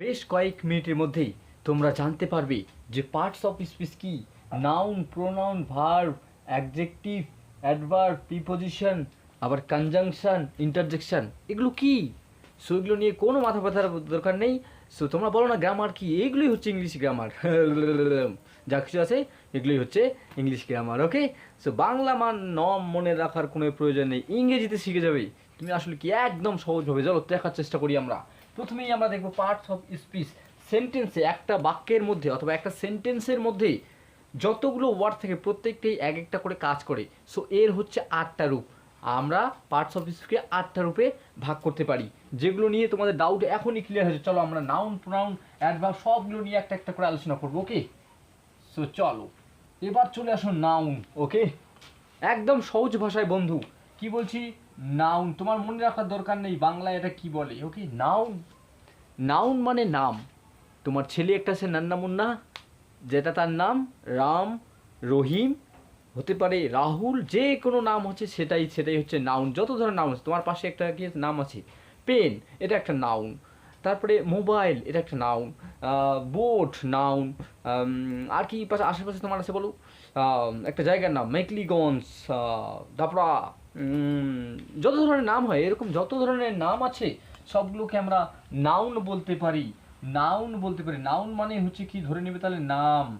বেশ কয়েক মিনিটের মধ্যেই তোমরা জানতে পারবে যে পার্টস অফ স্পিচ কি। Noun pronoun verb adjective adverb preposition আবার কনজাংশন ইন্টারজেকশন এগুলো কি? সো এগুলো নিয়ে কোনো মাথা ব্যথার দরকার নেই। সো তোমরা বলো না গ্রামার কি? এগুলোই হচ্ছে ইংলিশ গ্রামার যা কিছু আছে, এগুলোই হচ্ছে English grammar okay so Bangla মান নম মনে রাখার কোনো প্রয়োজন নেই। ইংরেজিতে শিখে যাবে। তুমি আসলে কি একদম সহজভাবে, চলো দেখার চেষ্টা করি আমরা। প্রথমেই আমরা দেখব পার্টস অফ স্পিচ সেন্টেন্সে একটা বাক্যের মধ্যে অথবা একটা সেন্টেন্সের মধ্যে যতগুলো ওয়ার্ড থাকে প্রত্যেকটাই এক একটা করে কাজ করে। সো এর হচ্ছে আটটা রূপ। আমরা পার্টস অফ স্পিচকে আটটা রূপে ভাগ করতে পারি। যেগুলো নিয়ে তোমাদের ডাউট এখনই ক্লিয়ার হয়েছে, চলো আমরা নাউন প্রোনাউন অ্যাডভার্ব সবগুলো নিয়ে একটা একটা করে আলোচনা করব ওকে সো চলো। এবার চলে আসো নাউন ওকে একদম সহজ ভাষায় বন্ধু। কি বলছি? নাউন তোমার মনে রাখার দরকার নেই, বাংলায় এটা কি বলে? ওকে নাউন নাউন মানে নাম। তোমার ছেলে একটা আছে, নান্না মুন্না, যেটা তার নাম রাম, রহিম, হতে পারে রাহুল, যে কোনো নাম হচ্ছে সেটাই সেটাই হচ্ছে নাউন যত ধরনের নাম আছে, তোমার পাশে একটা কি নাম আছে পেন এটা একটা নাউন তারপরে মোবাইল এটা একটা নাউন বোট নাউন আর কি পাশে, আশেপাশে তোমার আছে বলো? একটা জায়গার নাম মেকলিগঞ্জ দাপড়া যত ধরনের নাম হয় এরকম যত ধরনের নাম আছে সবগুলোকে আমরা নাউন বলতে পারি। নাউন বলতে পারি। নাউন মানে হচ্ছে কি? ধরে নেবে তাহলে নাম।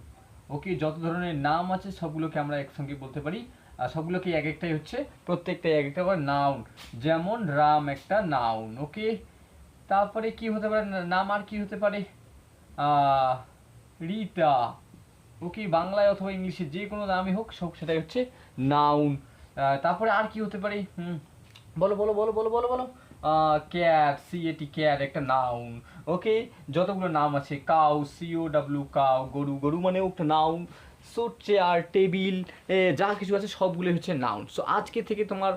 ওকে যত ধরনের নাম আছে সবগুলোকে আমরা একসঙ্গে বলতে পারি। আর সবগুলোকে এক একটাই হচ্ছে প্রত্যেকটাই এক একটা করে নাউন যেমন রাম একটা নাউন ওকে তারপরে কি হতে পারে? নাম আর কি হতে পারে? আহ, ওকে বাংলায় অথবা ইংলিশে যে কোনো নামই হোক সব সেটাই হচ্ছে নাউন তারপরে আর কি হতে পারে? হুম, বলো বলো বলো বলো বলো বলো। ক্যাট সি এটি ক্যাট একটা নাউন ওকে যতগুলো নাম আছে কাউ সিও ডাব্লিউ কাউ গরু গরু মানে একটা নাউন সো চেয়ার টেবিল যা কিছু আছে সবগুলো হচ্ছে নাউন সো আজকে থেকে তোমার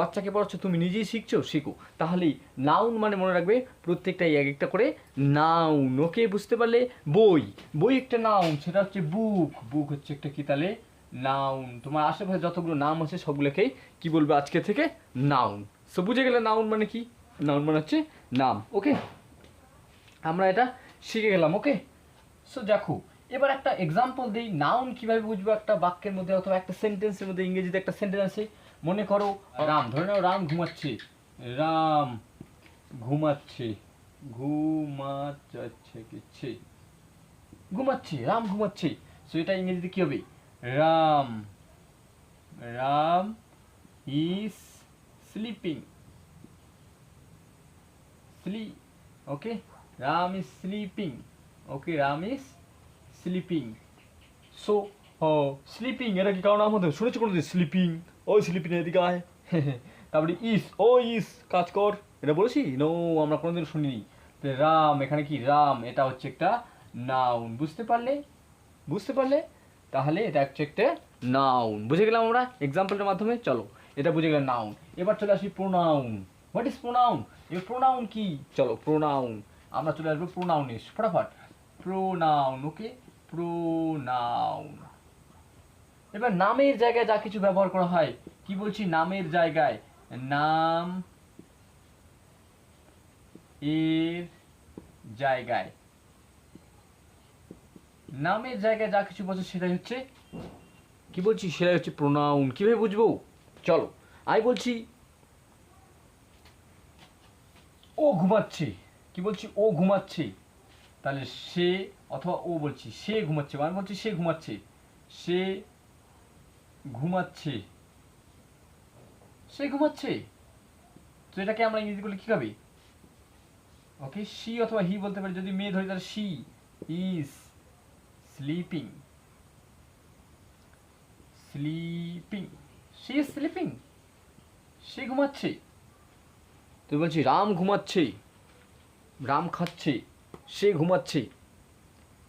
বাচ্চাকে পড়াচ্ছ, তুমি নিজেই শিখছো? শিখো। তাহলেই নাউন মানে মনে রাখবে প্রত্যেকটাই এক একটা করে নাউন ওকে বুঝতে পারলে? বই। বই একটা নাউন সেটা হচ্ছে বুক বুক হচ্ছে একটা কি তাহলে? নাউন তোমার আশেপাশে যতগুলো নাম আছে সবগুলোকেই কি বলবে আজকে থেকে? নাউন সো বুঝে গেলে নাউন মানে কি? নাউন মানে হচ্ছে নাম ওকে আমরা এটা শিখে গেলাম ওকে সো দেখো এবার একটা এক্সাম্পল দিই নাউন কীভাবে বুঝব একটা বাক্যের মধ্যে অথবা একটা সেন্টেন্সের মধ্যে ইংরেজিতে একটা সেন্টেন্স আছে? মনে করো রাম ধরে নাও রাম ঘুমাচ্ছে। রাম ঘুমাচ্ছে ঘুমাচ্ছে কিচ্ছে ঘুমাচ্ছে রাম ঘুমাচ্ছে। সো এটা ইংরেজিতে কি হবে? Ram Ram is sleeping স্লি okay Ram is sleeping okay Ram is sleeping so sleeping এটা কি কারণ আমাদের শুনেছি কোনো দিন স্লিপিং ওই স্লিপিং এদিকে আয়। তারপরে ইস ও ইস কাজ কর। এটা বলেছি? নো আমরা কোনোদিন শুনিনি। রাম এখানে কি? রাম এটা হচ্ছে একটা নাউন বুঝতে পারলে? বুঝতে পারলে? তাহলে এটা হচ্ছে একটা নাউন বুঝে গেলাম আমরা? এক্সাম্পলটার মাধ্যমে? চলো এটা বুঝে গেলাম নাউন এবার চলে আসি প্রোনাউন হোয়াট ইজ প্রোনাউন এবার প্রোনাউন কি? চলো প্রোনাউন আমরা চলে আসব প্রোনাউনে ফটাফট। প্রোনাউন ওকে প্রোনাউন এবার নামের জায়গায় যা কিছু ব্যবহার করা হয়, কি বলছি? নামের জায়গায়। নাম এর জায়গায়। নামের জায়গায় যা কিছু বলছে সেটাই হচ্ছে, কি বলছি? সেটাই হচ্ছে প্রোনাউন কীভাবে বুঝব? চলো, আমি বলছি, ও ঘুমাচ্ছে। কি বলছি? ও ঘুমাচ্ছে। তাহলে সে অথবা ও বলছি, সে ঘুমাচ্ছে মানে বলছি সে ঘুমাচ্ছে সে ঘুমাচ্ছে সে ঘুমাচ্ছে। তো এটাকে আমরা ইংরেজি করলে কি হবে ওকে, সি অথবা হি বলতে পারি, যদি মেয়ে ধরি তাহলে she is sleeping. Sleeping. She is sleeping. সে ঘুমাচ্ছে। তুই বলছি, রাম ঘুমাচ্ছে, রাম খাচ্ছে, সে ঘুমাচ্ছে।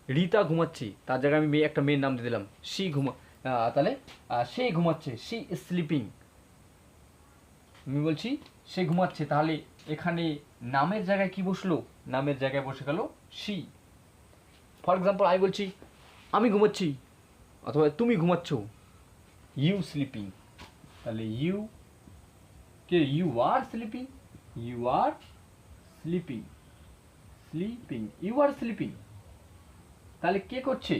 রীতা ঘুমাচ্ছি, তার জায়গায় আমি মেয়ে একটা মেয়ের নাম দিয়ে দিলাম। সি ঘুমা তাহলে সে ঘুমাচ্ছে, সি স্লিপিং আমি বলছি, সে ঘুমাচ্ছে, তাহলে এখানে নামের জায়গায় কি বসল? নামের জায়গায় বসে গেল সি। ফর এক্সাম্পল আমি বলছি, আমি ঘুমাচ্ছি, অথবা তুমি ঘুমাচ্ছ। ইউ স্লিপিং তাহলে you K you are sleeping you are sleeping sleeping you are sleeping তাহলে কে করছে?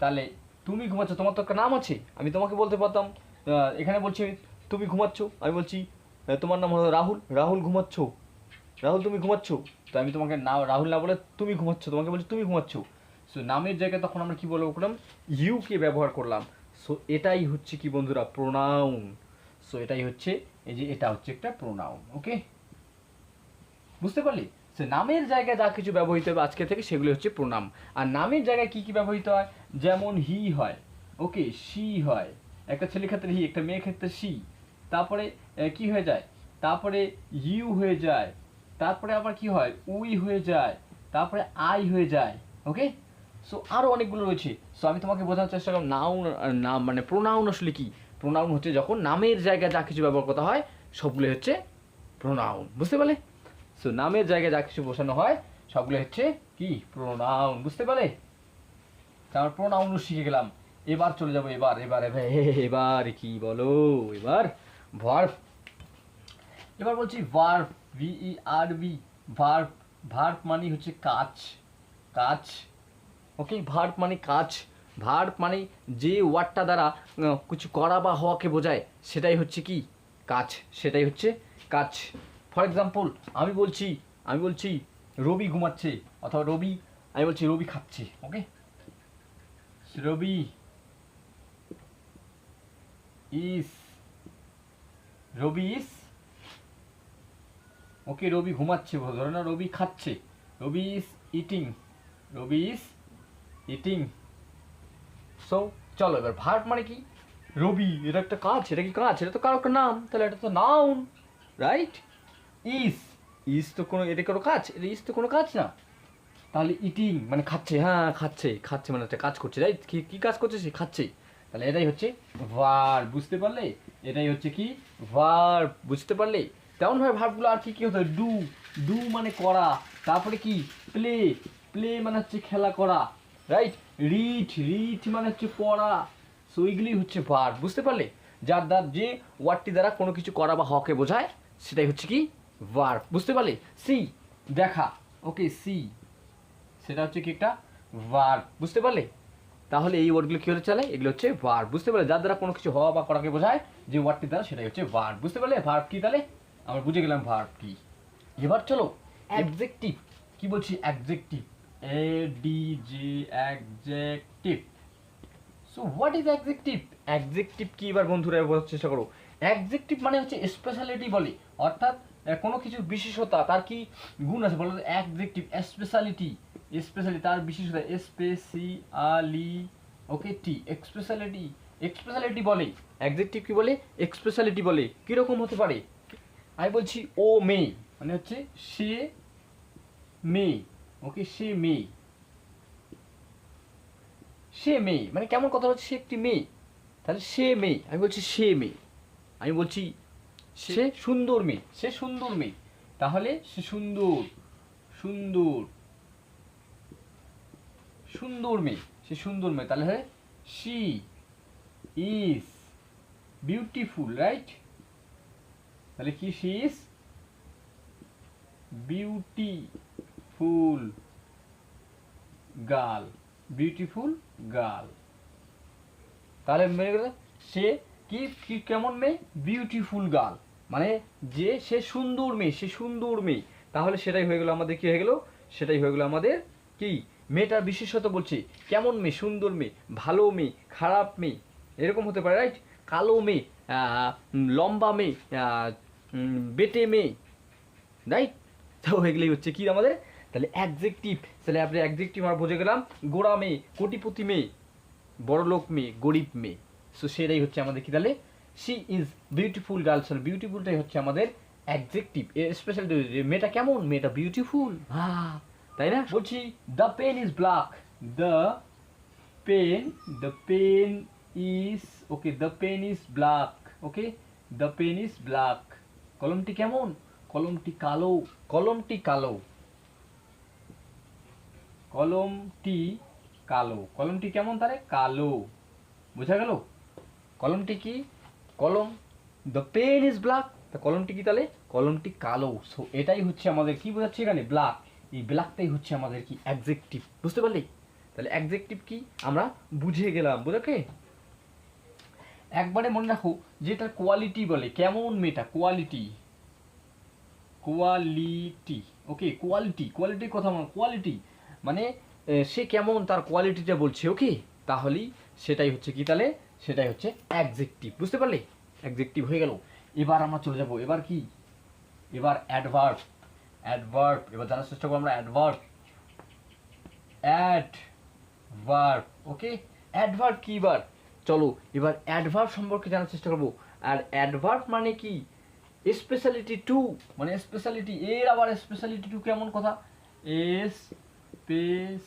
তাহলে তুমি ঘুমাচ্ছ, তোমার তো একটা নাম আছে, আমি তোমাকে বলতে পারতাম। এখানে বলছি তুমি ঘুমাচ্ছ, আমি বলছি তোমার নাম হলো রাহুল রাহুল ঘুমাচ্ছ। রাহুল, তুমি ঘুমাচ্ছ? তো আমি তোমাকে না রাহুল না বলে তুমি ঘুমাচ্ছ, তোমাকে বলছি তুমি ঘুমাচ্ছ। সো নামের জায়গায় তখন আমরা কী বলব করলাম ইউকে ব্যবহার করলাম। সো এটাই হচ্ছে কি বন্ধুরা প্রোনাউন সো এটাই হচ্ছে, এই যে এটা হচ্ছে একটা প্রোনাউন ওকে বুঝতে পারলি? সে নামের জায়গায় যা কিছু ব্যবহৃত হবে আজকে থেকে সেগুলি হচ্ছে প্রণাম। আর নামের জায়গায় কি কি ব্যবহৃত হয়? যেমন হি হয়, ওকে সি হয়, একটা ছেলে ক্ষেত্রে হি, একটা মেয়ের ক্ষেত্রে সি তারপরে কি হয়ে যায়? তারপরে ইউ হয়ে যায়, তারপরে আবার কি হয়? উই হয়ে যায়, তারপরে আই হয়ে যায়, ওকে? সো আরও অনেকগুলো রয়েছে। সো আমি তোমাকে বোঝানোর চেষ্টা করলাম, নাউন নাম মানে প্রোনাউন আসলে কি? প্রোনাউন হচ্ছে যখন নামের জায়গায় যা কিছু ব্যবহার করা হয় সবগুলো হচ্ছে প্রোনাউন। বুঝতে পারলে? সো নামের জায়গায় যা কিছু বসানো হয়, সবগুলো হচ্ছে কি? প্রোনাউন বুঝতে পারে তারপর প্রোনাউনও শিখে গেলাম। এবার চলে যাব, এবার এবার এবার কি বলো? এবার ভার্ব এবার বলছি verb V E R B verb verb মানে হচ্ছে কাজ। কাজ। ওকে ভার্ব মানে কাজ। ভার্ব মানে যে ওয়ার্ডটা দ্বারা কিছু করা বা হওয়াকে বোঝায়, সেটাই হচ্ছে কি? কাজ। সেটাই হচ্ছে কাজ। ফর এক্সাম্পল আমি বলছি আমি বলছি রবি ঘুমাচ্ছে, অথবা রবি, আমি বলছি রবি খাচ্ছে ওকে রবি ইস রবি ইস ওকে রবি ঘুমাচ্ছে ধরে না রবি খাচ্ছে, Rabi is eating Rabi is eating so চলো এবার ভার্ব মানে কি? রবি, এটা একটা কাজ, এটা কি কাজ? এটা তো কারও একটা নাম, তাহলে এটা তো নাউন রাইট ইস ইস তো কোনো, এটা কোনো কাজ? এটা ইস তো কোনো কাজ না। তাহলে ইটিং মানে খাচ্ছে হ্যাঁ খাচ্ছে খাচ্ছে মানে একটা কাজ করছে রাইট কি কি কাজ করছে সে খাচ্ছে। তাহলে এটাই হচ্ছে ভার বুঝতে পারলে? এটাই হচ্ছে কি ভার বুঝতে পারলে? তেমন ভাবে ভার্বগুলো আর কি কি হতো ডু ডু মানে করা, তারপরে কি? প্লে প্লে মানে হচ্ছে খেলা করা রাইট রিড রিড মানে হচ্ছে পড়া। সো এইগুলি হচ্ছে ভার বুঝতে পারলে? যার দ্বার যে ওয়ার্ডটি দ্বারা কোনো কিছু করা বা হকে বোঝায়, সেটাই হচ্ছে কি ভার বুঝতে পারলে? সি দেখা। ওকে সি সেটা হচ্ছে কি একটা ভার বুঝতে পারলে? তাহলে এই ওয়ার্ডগুলো কি হতে চলে? এগুলো হচ্ছে ভার বুঝতে পারলে? যার দ্বারা কোনো কিছু হওয়া বা করাকে বোঝায় যে ওয়ার্ডটি দ্বারা সেটাই হচ্ছে ভার বুঝতে পারলে? ভার্ব কি তাহলে? আমরা বুঝে গেলাম ভার্ব কি। এবার চলো অ্যাডজেক্টিভ কি বলছি? Adjective A D J adjective so what is adjective adjective কি এবার বন্ধুরা বোঝার চেষ্টা করো। অ্যাডজেক্টিভ মানে হচ্ছে স্পেশালিটি বলে। অর্থাৎ কোনো কিছু বিশেষতা, তার কি গুণ আছে বলো? অ্যাডজেক্টিভ স্পেশালিটি স্পেশালি তার বিশেষতা স্পেসিয়ালি ওকে টি এক্সপেশালিটি এক্সপেশালিটি বলে। অ্যাডজেক্টিভ কি বলে? এক্সপেশালিটি বলে। কীরকম হতে পারে? আমি বলছি ও মেয়ে মানে হচ্ছে সে মেয়ে ওকে সে মেয়ে। সে মেয়ে মানে কেমন কথা হচ্ছে? সে একটি মেয়ে। তাহলে সে মেয়ে, আমি বলছি সে মেয়ে। আমি বলছি সে সুন্দর মেয়ে, সে সুন্দর মেয়ে। তাহলে সে সুন্দর সুন্দর সুন্দর মেয়ে, সে সুন্দর মেয়ে। তাহলে শি ইজ বিউটিফুল রাইট তাহলে কি she is beautiful girl beautiful girl তাহলে মেয়ে সে কি কি কেমন মেয়ে? বিউটিফুল গার্ল মানে যে, সে সুন্দর মেয়ে, সে সুন্দর মেয়ে। তাহলে সেটাই হয়ে গেলো আমাদের, কি হয়ে গেলো? সেটাই হয়ে গেলো আমাদের কি? মেয়েটার বিশেষত বলছি, কেমন মেয়ে, সুন্দর মেয়ে, ভালো মেয়ে, খারাপ মেয়ে, এরকম হতে পারে রাইট কালো মেয়ে লম্বা মেয়ে বেটে মেয়ে রাইট তো এগুলোই হচ্ছে কি আমাদের? তাহলে অ্যাডজেক্টিভ তাহলে আপনি অ্যাডজেক্টিভ আমরা বুঝে গেলাম, গোড়া মেয়ে, কোটিপতি মেয়ে বড় লোক মেয়ে, গরিব মেয়ে। সো সেটাই হচ্ছে আমাদের কি তাহলে? শি ইজ বিউটিফুল গার্লস হল বিউটিফুলটাই হচ্ছে আমাদের অ্যাডজেক্টিভ স্পেশাল মেয়েটা কেমন? মেয়েটা বিউটিফুল হ্যাঁ তাই না? বলছি the pen is black the pen the pen is okay the pen is black okay the pen is black কলমটি কেমন? কলমটি কালো। কলমটি কালো। কলমটি কালো। কলমটি কেমন তারে কালো। বোঝা গেল? কলমটি কি? কলম। দ্য পেন ইজ ব্ল্যাক তা কলমটি কি তাহলে? কলমটি কালো। সো এটাই হচ্ছে আমাদের কি বোঝাচ্ছে এখানে? ব্ল্যাক এই ব্ল্যাকটাই হচ্ছে আমাদের কি? অ্যাডজেক্টিভ বুঝতে পারলি? তাহলে অ্যাডজেক্টিভ কি? আমরা বুঝে গেলাম। বুঝাকে একবারে মনে রাখো যে যেটা কোয়ালিটি বলে, কেমন মেয়েটা কোয়ালিটি কোয়ালিটি ওকে কোয়ালিটি কোয়ালিটির কথা মনে কোয়ালিটি মানে সে কেমন তার কোয়ালিটিটা বলছে ওকে তাহলেই সেটাই হচ্ছে কি তাহলে? সেটাই হচ্ছে অ্যাডজেক্টিভ বুঝতে পারলে? অ্যাডজেক্টিভ হয়ে গেল। এবার আমরা চলে যাব। এবার কি? এবার অ্যাডভার্ব অ্যাডভার্ব এবার জানার চেষ্টা করব আমরা অ্যাডভার্ব অ্যাডভার্ব ওকে অ্যাডভার্ব কি এবার? চলো, এবার অ্যাডভার্ব সম্পর্কে জানার চেষ্টা করব। আর অ্যাডভার্ব মানে কি? স্পেশালিটি টু মানে স্পেশালিটি এর আবার স্পেশালিটি টু কেমন কথা? S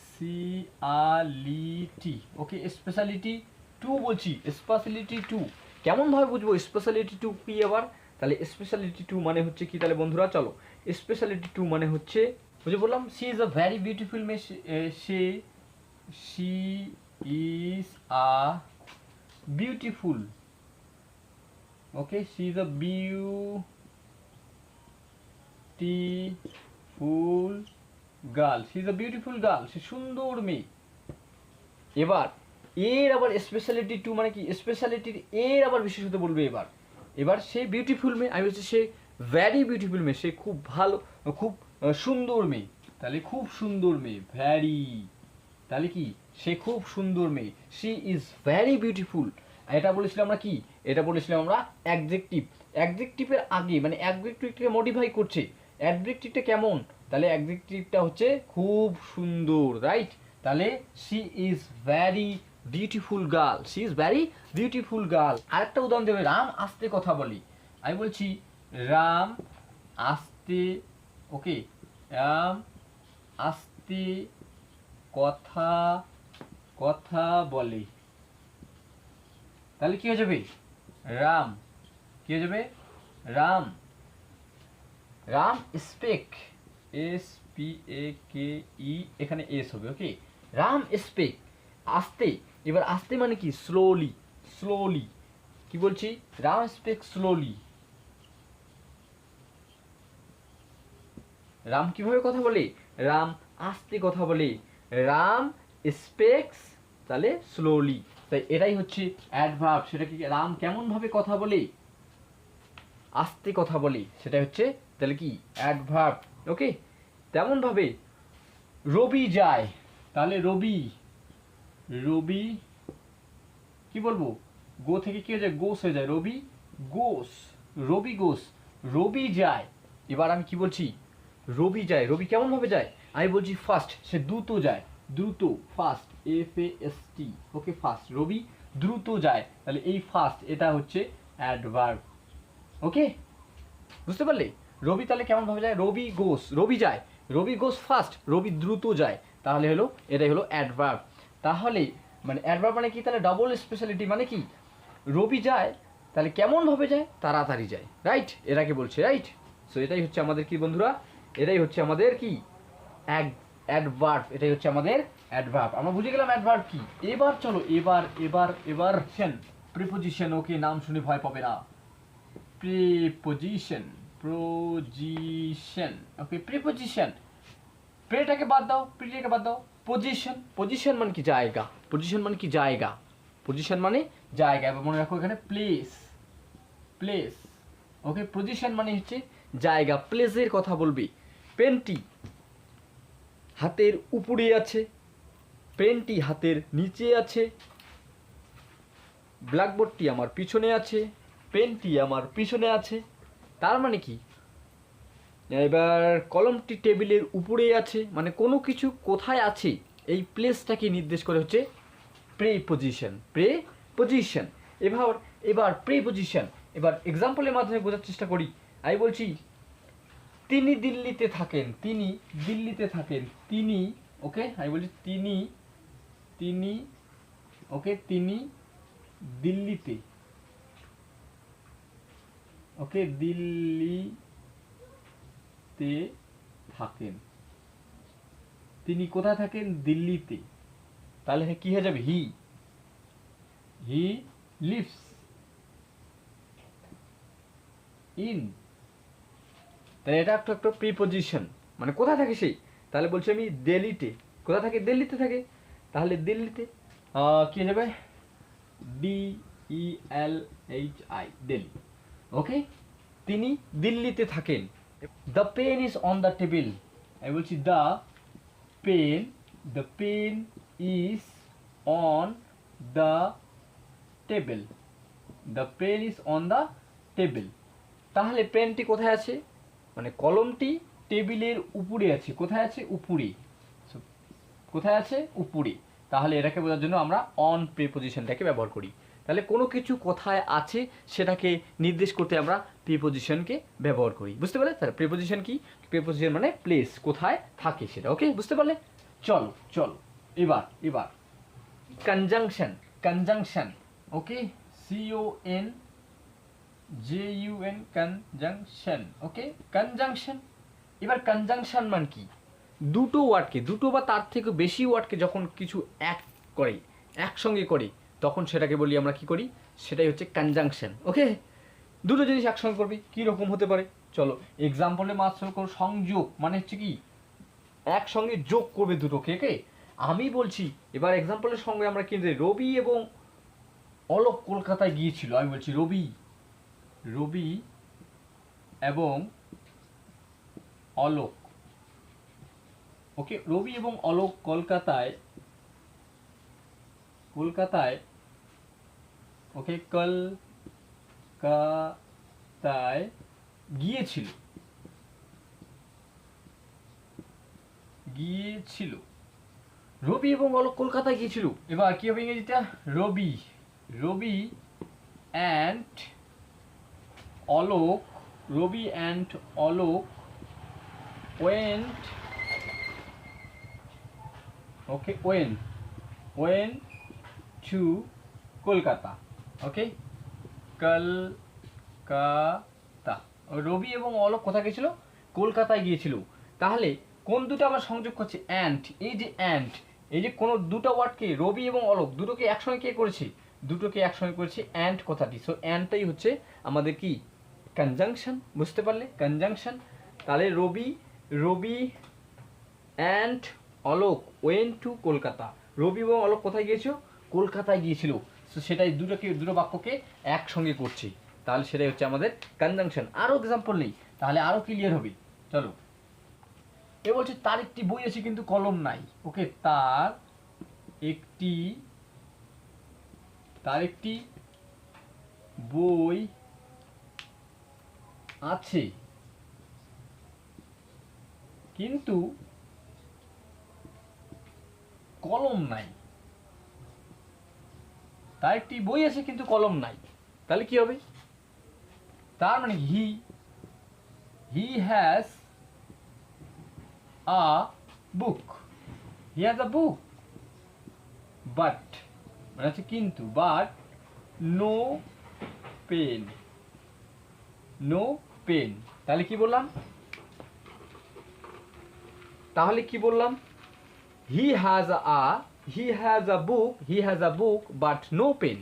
speciality okay speciality to বলছি স্পেশালিটি টু কেমন ভাবে বুঝব স্পেশালিটি টু কি আবার? তাহলে স্পেশালিটি টু মানে হচ্ছে কি? তাহলে বন্ধুরা, চলো। স্পেশালিটি টু মানে হচ্ছে, বুঝে বললাম she is a very beautiful May say she is a beautiful okay, she is a beautiful girl she is a beautiful girl, সে সুন্দর মেয়ে। এবার এর আবার স্পেশালিটি টু মানে কি? স্পেশালিটির এর আবার বিশেষত বলবে এবার। এবার সে বিউটিফুল মেয়ে, আমি বলছি সে ভ্যারি বিউটিফুল মেয়ে, সে খুব ভালো, খুব সুন্দর মেয়ে। তাহলে খুব সুন্দর মেয়ে ভ্যারি তাহলে কি? সে খুব সুন্দর মেয়ে। শি ইজ ভ্যারি বিউটিফুল এটা বলেছিলাম আমরা কি? এটা বলেছিলাম আমরা অ্যাডজেক্টিভ অ্যাডজেক্টিভের আগে মানে অ্যাডজেক্টিভটাকে মডিফাই করছে। অ্যাডজেক্টিভটা কেমন? তাহলে অ্যাডজেক্টিভটা হচ্ছে খুব সুন্দর রাইট তাহলে she is very beautiful girl she is very beautiful girl আরেকটা উদাহরণ দেবে রাম আস্তে কথা বলি। আমি বলছি, রাম আস্তে, ওকে, রাম আস্তে কথা কথা বলে। তাহলে কি হয়ে যাবে? রাম, কি হয়ে যাবে? Ram. Ram speak S P E A K এখানে এস হবে, ওকে? রাম স্পেক আস্তে এবার আস্তে মানে কি? স্লোলি স্লোলি কি বলছি? রাম স্পেক স্লোলি রাম কীভাবে কথা বলে? রাম আস্তে কথা বলে। রাম স্পেক্স তাহলে স্লোলি তাই এটাই হচ্ছে অ্যাডভার্ব সেটা কি রাম কেমন ভাবে কথা বলে? আস্তে কথা বলে। সেটা হচ্ছে, তাহলে কি? অ্যাডভার্ব ওকে তেমন ভাবে রবি যায়। তাহলে রবি রবি, কি বলব? গো থেকে কি হয়ে যায়? গোস হয়ে যায়। রবি, গোস রবি গোস, রবি যায়। এবার আমি কি বলছি? রবি যায়। রবি কেমন ভাবে যায়? আমি বলছি ফার্স্ট সে দ্রুত যায়। দ্রুত fast F S T okay fast Rabi দ্রুত যায়। তাহলে এই ফাস্ট এটা হচ্ছে অ্যাডভার্ব ওকে বুঝতে পারলে? রবি তাহলে কেমন ভাবে যায়? রবি গোস, রবি যায়। রবি গোস ফাস্ট রবি দ্রুত যায়। তাহলে হলো, এটাই হলো অ্যাডভার্ব তাহলে মানে অ্যাডভার্ব মানে কি? তাহলে ডাবল স্পেশালিটি মানে কি? রবি যায়, তাহলে কেমন ভাবে যায়? তাড়াতাড়ি যায়। রাইট এটাকে বলছে রাইট সো এটাই হচ্ছে আমাদের কি বন্ধুরা? এটাই হচ্ছে আমাদের কি? অ্যাডভার্ব এটাই হচ্ছে আমাদের অ্যাডভার্ব আমরা বুঝে গেলাম অ্যাডভার্ব কি? এবার চলো, এবার এবার এবার প্রিপোজিশন ওকে নাম শুনে ভয় পাবে না। প্রিপোজিশন প্রোজিশন ওকে প্রিপোজিশন প্রেটাকে বাদ দাও প্রিটাকে বাদ দাও। পজিশন পজিশন মানে কি? জায়গা। পজিশন মানে কি? জায়গা। পজিশন মানে জায়গা। এবার মনে রাখো এখানে প্লেস প্লেস ওকে পজিশন মানে হচ্ছে জায়গা। প্লেসের কথা বলবি। পেনটি হাতের উপরে আছে। পেনটি হাতের নিচে আছে। ব্ল্যাকবোর্ডটি আমার পিছনে আছে। পেনটি আমার পিছনে আছে। তার মানে কি? এবার কলমটি টেবিলের উপরেই আছে মানে কোনো কিছু কোথায় আছে, এই প্লেসটাকে নির্দেশ করে হচ্ছে প্রে পজিশন প্রে পজিশন এবার এবার প্রে পজিশন এবার এক্সাম্পলের মাধ্যমে বোঝার চেষ্টা করি। আমি বলছি, তিনি দিল্লিতে থাকেন, তিনি দিল্লিতে থাকেন, তিনি, ওকে, আমি বলছি তিনি তিনি, ওকে, তিনি দিল্লিতে, ওকে দিল্লিতে থাকেন। তিনি কোথায় থাকেন? দিল্লিতে। তাহলে কি হয়ে যাবে? হি হি লিভস ইন তাহলে এটা একটা একটা প্রিপোজিশন মানে কোথায় থাকে সেই তাহলে বলছি আমি দিল্লিতে। কোথায় থাকে? দিল্লিতে থাকে। তাহলে দিল্লিতে কি যাবে? D E L H I Delhi. Okay তিনি দিল্লিতে থাকেন। The pen is on the table আমি বলছি the pen the pen is on the table the pen is on the table তাহলে পেনটি কোথায় আছে? মানে কলমটি টেবিলের উপরে আছে। কোথায় আছে? উপরে। কোথায় আছে? উপরে। তাহলে এটাকে বোঝার জন্য আমরা অন প্রিপোজিশনটাকে ব্যবহার করি। তাহলে কোনো কিছু কোথায় আছে সেটাকে নির্দেশ করতে আমরা প্রিপোজিশনকে ব্যবহার করি। বুঝতে পারলে? তাহলে প্রিপোজিশন কি? প্রিপোজিশন মানে প্লেস কোথায় থাকে সেটা ওকে বুঝতে পারলে? চলো চলো, এবার এবার। Conjunction conjunction okay C O N J U N conjunction okay conjunction এবার কনজাংশন মান কি? দুটো ওয়ার্ডকে দুটো বা তার থেকে বেশি ওয়ার্ডকে যখন কিছু এক করে, একসঙ্গে করে তখন সেটাকে বলি আমরা কি করি? সেটাই হচ্ছে কনজাংশন ওকে দুটো জিনিস একসঙ্গে করবি, কী রকম হতে পারে? চলো এক্সাম্পলে মাত্র করো সংযোগ মানে হচ্ছে কি? একসঙ্গে যোগ করবে দুটোকে কে আমি বলছি, এবার এক্সাম্পলের সঙ্গে আমরা কিন্তু রবি এবং অলোক কলকাতায় গিয়েছিল, আমি বলছি রবি রবি এবং অলোক ওকে রবি এবং অলোক কলকাতায় কলকাতায় ওকে কল কলকাতায় গিয়েছিল। গিয়েছিল। রবি এবং অলোক কলকাতায় গিয়েছিল। এবার কি হবে ইংরেজিটা? Rabi Rabi and Alok, Rabi and Alok went okay went went to Kolkata. Okay Kolkata. Rabi এবং অলোক কোথায় গিয়েছিল? কলকাতায় গিয়েছিল। তাহলে কোন দুটো আমরা সংযোগ করছি? অ্যান্ড এই যে অ্যান্ড এই যে কোনো দুটো ওয়ার্ডকে রবি এবং অলোক, দুটোকে একসঙ্গে কে করেছে? দুটোকে একসঙ্গে করেছে অ্যান্ড কথাটি। সো অ্যান্ডটাই হচ্ছে আমাদের কি? কনজাংশন বুঝতে পারলে? কনজাংশন তাহলে Rabi Rabi and Alok went to Kolkata. Rabi এবং অলোক কোথায় গিয়েছিল? কলকাতায় গিয়েছিল। তো সেটাই দুটোকে, দুটো বাক্যকে একসঙ্গে করছি। তাহলে সেটাই হচ্ছে আমাদের কনজাংশন আরও এক্সাম্পল নেই, তাহলে আরও ক্লিয়ার হবে। চলো। এ বলছে, তার একটি বই আছে কিন্তু কলম নাই। ওকে, তার একটি তার একটি বই আছে। কিন্তু কলম নাই। তার একটি বই আছে, কিন্তু কলম নাই। তাহলে কি হবে? তার মানে he he has a book he has a book but মানে হচ্ছে কিন্তু but no pen no pen তাহলে কি বললাম? তাহলে কি বললাম? He has a he has a book he has a book but no pen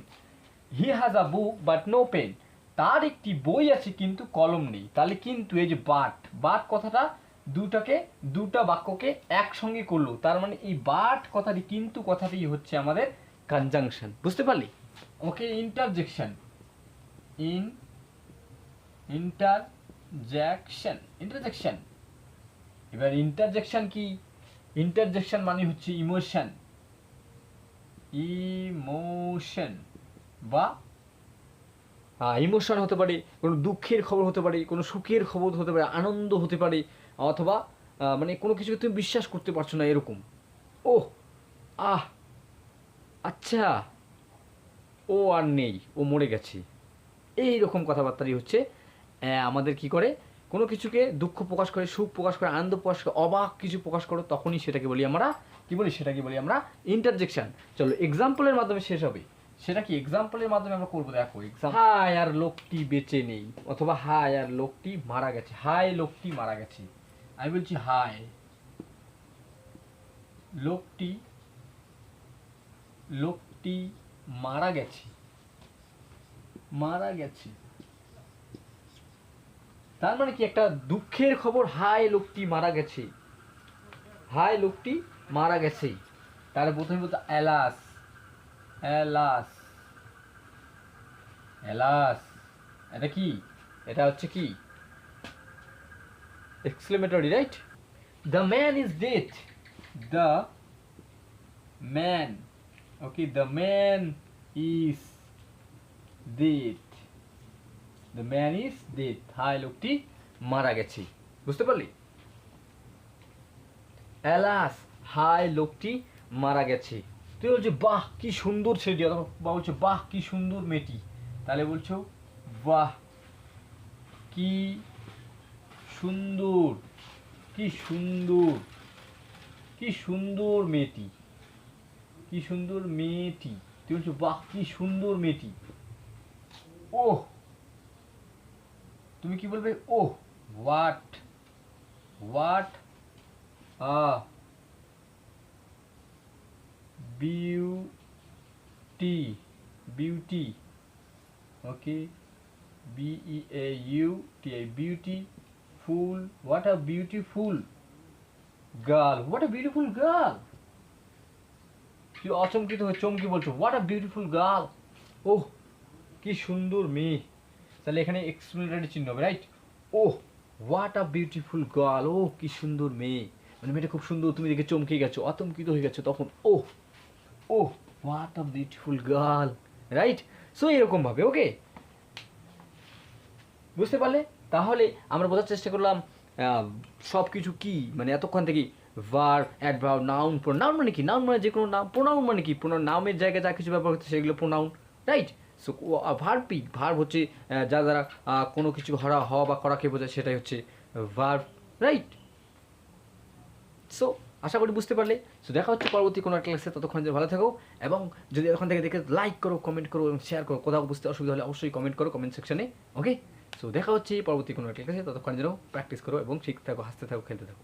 he has a book but no pen তার একটি বই আছে কিন্তু কলম নেই। তাহলে কিন্তু এই যে বাট বাট কথাটা দুটাকে, দুটা বাক্যকে একসঙ্গে করল। তার মানে এই বাট কথাটি কিন্তু কথাটি হচ্ছে আমাদের কনজাংশন বুঝতে পারলি? Okay interjection in interjection interjection এবার ইন্টারজেকশন কি? ইন্টারজেকশন মানে হচ্ছে ইমোশন ইমোশন বা? ইমোশন হতে পারে, কোনো দুঃখের খবর হতে পারে, কোনো সুখের খবর হতে পারে, আনন্দ হতে পারে, অথবা মানে কোনো কিছুকে তুমি বিশ্বাস করতে পারছ না এরকম। ও আহ আচ্ছা। ও আর নেই, ও মরে গেছে। এই রকম কথাবার্তাই হচ্ছে আমাদের কি করে? কোনো কিছুকে দুঃখ প্রকাশ করে, সুখ প্রকাশ করে, আনন্দ প্রকাশ করে, অবাক কিছু প্রকাশ করো, তখনই সেটাকে বলি আমরা, কি বলি? সেটাকে বলি আমরা ইন্টারজেকশন চলো এক্সাম্পলের মাধ্যমে শেষ হবে। সেটা কি? এক্সাম্পলের মাধ্যমে আমরা করব, দেখো হায় আর লোকটি বেঁচে নেই, অথবা হায় আর লোকটি মারা গেছে। হায় লোকটি মারা গেছে। আমি বলছি হায় লোকটি লোকটি মারা গেছে। মারা গেছে। তার মানে কি একটা দুঃখের খবর, হায় লোকটি মারা গেছে। হাই লোকটি মারা গেছে। তাহলে প্রথমে বলতো অ্যালাস অ্যালাস অ্যালাস এটা কি? এটা হচ্ছে কি? Exclamatory right the man is death the man okay the man is death the man is death high লোকটি মারা গেছে। বুঝতে পারলি? অ্যালাস, হাই লোকটি মারা গেছে। তুই বলছো বাহ, কি সুন্দর ছেলেটি। বা বলছো, বাহ, কি সুন্দর মেয়েটি। তাহলে বলছো, বাহ, কি সুন্দর কি সুন্দর কি সুন্দর মেয়েটি। কি সুন্দর মেয়েটি। তুই বলছো বাহ, কি সুন্দর মেয়েটি। ওহ তুমি কি বলবে? ওহ what what a beauty beauty okay B E A U T I beautiful what a beautiful girl what a beautiful girl তুই অচমকিত হয়ে চমকি বলছো? হোয়াট আ বিউটিফুল গার্ল ওহ, কি সুন্দর মেয়ে। তাহলে এখানে এক্সপ্লেনারি চিহ্ন হবে right oh what a beautiful girl ও কি সুন্দর মেয়ে। মানে মেয়েটা খুব সুন্দর, তুমি দেখে চমকে গেছো, আতঙ্কিত হয়ে গেছো তখন। Oh O what a beautiful girl right so এরকমভাবে ওকে বুঝতে পারলে? তাহলে আমরা বোঝার চেষ্টা করলাম সব কিছু কি? মানে এতক্ষণ থেকে ভার অ্যাডভার নাউন নাউন মানে কি? নাউন মানে যে কোনো নাম প্রোনাউন মানে কি? প্রোনাউন নামের জায়গায় যা কিছু ব্যবহার হচ্ছে সেগুলো প্রোনাউন রাইট সো ভার্ব হচ্ছে যা দ্বারা কোনো কিছু হরা হওয়া বা করাকে বোঝায় সেটাই হচ্ছে ভার্ব রাইট। সো, আশা করি বুঝতে পারলে। সো, দেখা হচ্ছে পরবর্তী কোনো ক্লাসে ততক্ষণ যে ভালো থাকো এবং যদি এখন থেকে দেখে লাইক করো কমেন্ট করো এবং শেয়ার করো, কোথাও বুঝতে অসুবিধা হলে অবশ্যই কমেন্ট করো কমেন্ট সেকশনে ওকে সো, দেখা হচ্ছে পরবর্তী কোনো ক্লাসে ততক্ষণ যেন প্র্যাকটিস করো এবং শিখতে থাকো, হাসতে থাকো, খেলতে থাকো।